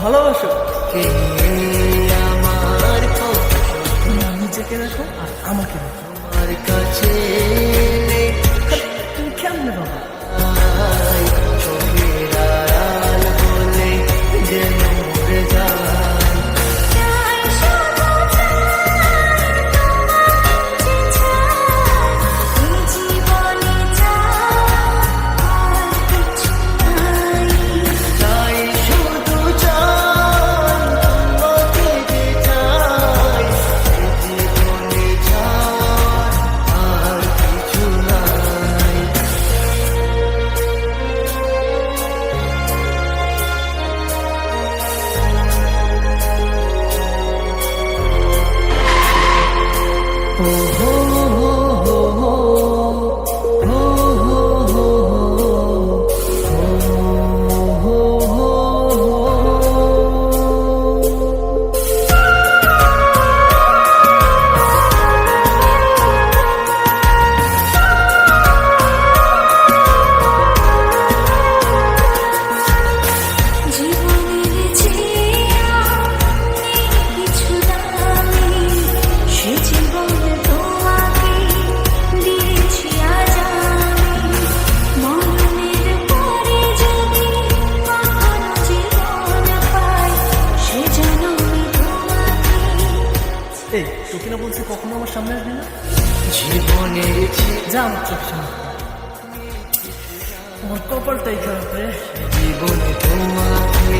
ভালোবাসো। কে আমার তুমি নিজেকে রাখো। আর আমাকে রাখো আমার কাছে বলে Oh, oh. এই তোকে না বলছি কখনো আমার সামনে আসবি না জীবনের ছে- যা আমার চোখ সামনে আমার কপালটাই খারাপ রে জীবনে তোমাকে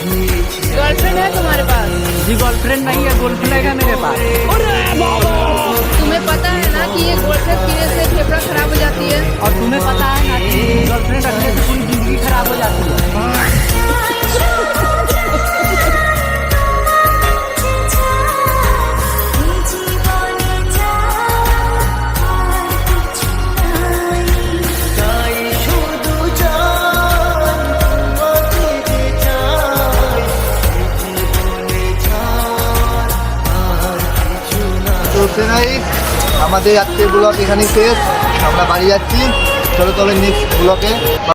দিয়েছি गर्लफ्रेंड है तुम्हारे पास जी गर्लफ्रेंड नहीं है गर्लफ्रेंड है मेरे पास तुम्हें पता না নাই। আমাদের আজকের ব্লক এখানেই শেষ। আমরা বাড়ি যাচ্ছি। চলো তবে নেক্সট ব্লগে